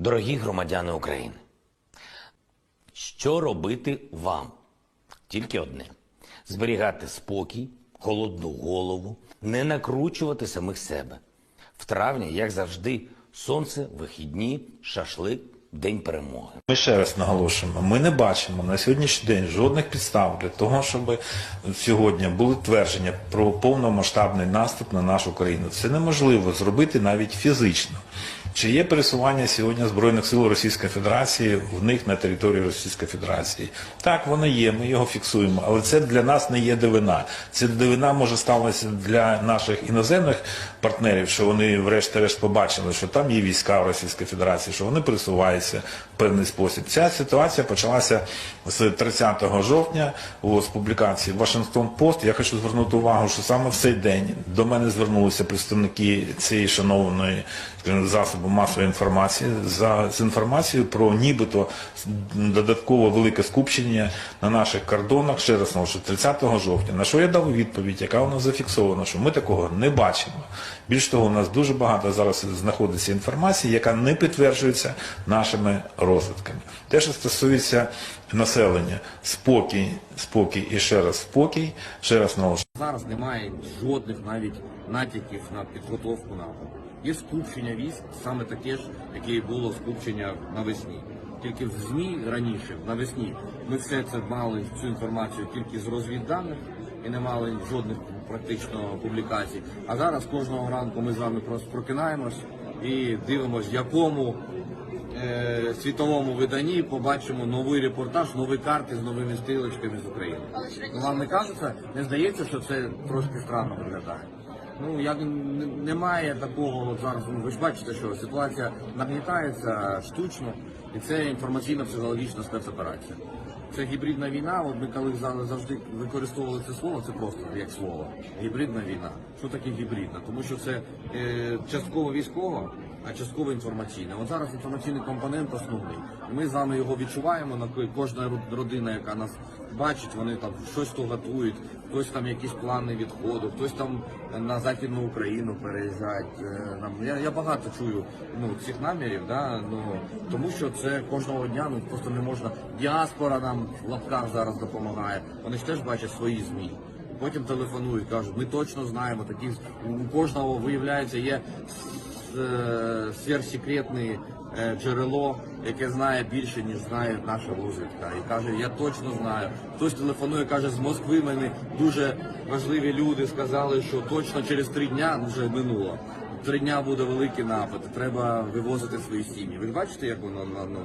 Дорогі громадяни України, що робити вам? Тільки одне: зберігати спокій, холодну голову, не накручувати самих себе. В травні, як завжди, сонце, вихідні, шашлик, день перемоги. Ми ще раз наголошуємо, ми не бачимо на сьогоднішній день жодних підстав для того, щоб сьогодні були твердження про повномасштабний наступ на нашу країну. Це неможливо зробити навіть фізично. Чи є пересування сьогодні Збройних сил Російської Федерації в них на території Російської Федерації? Так, воно є, ми його фіксуємо, але це для нас не є дивина. Це дивина може сталася для наших іноземних партнерів, що вони врешті-решт побачили, що там є війська Російської Федерації, що вони пересуваються в певний спосіб. Ця ситуація почалася з 30 жовтня з публікації Вашингтон Пост. Я хочу звернути увагу, що саме в цей день до мене звернулися представники цієї шановної засобу масової інформації за з інформацією про нібито додатково велике скупчення на наших кордонах. Ще раз наголошую, 30 жовтня. На що я дав відповідь, яка у нас зафіксована, що ми такого не бачимо. Більш того, у нас дуже багато зараз знаходиться інформації, яка не підтверджується нашими розвитками. Те, що стосується населення, спокій, спокій і ще раз спокій, ще раз наголошую. Зараз немає жодних навіть натяків на підготовку нападу. Є скупчення військ, саме таке ж, яке і було скупчення навесні. Тільки в ЗМІ раніше, навесні, ми все це мали цю інформацію тільки з розвідданих і не мали жодних практично публікацій. А зараз кожного ранку ми з вами просто прокинаємось і дивимося, якому е, світовому виданні побачимо новий репортаж, нові карти з новими стрілочками з України. Ну, вам не кажеться, не здається, що це трошки странно виглядає. Ну як немає такого от зараз. Ну ви ж бачите, що ситуація нагнітається штучно, і це інформаційно-психологічна спецоперація. Це гібридна війна. От ми коли завжди використовували це слово, це просто як слово. Гібридна війна. Що таке гібридна? Тому що це е, частково військова, а частково інформаційна. От зараз інформаційний компонент основний. Ми з вами його відчуваємо. На кожна родина, яка нас бачить, вони там щось то готують, хтось там якісь плани відходу, хтось там на західну Україну переїжджають. Е, Нам я, я багато чую ну цих намірів, да ну тому що це кожного дня ну просто не можна. Діаспора нам в лапках зараз допомагає. Вони ж теж бачать свої змі. Потім телефонують, кажуть, ми точно знаємо, такі у кожного виявляється є е, сверхсекретне е, джерело, яке знає більше, ніж знає наша розвідка. І каже, я точно знаю. Хтось телефонує, каже, з Москви мені дуже важливі люди сказали, що точно через три дня ну, вже минуло. Три дня буде великий напад. Треба вивозити свої сім'ї. Ви бачите, як воно ну,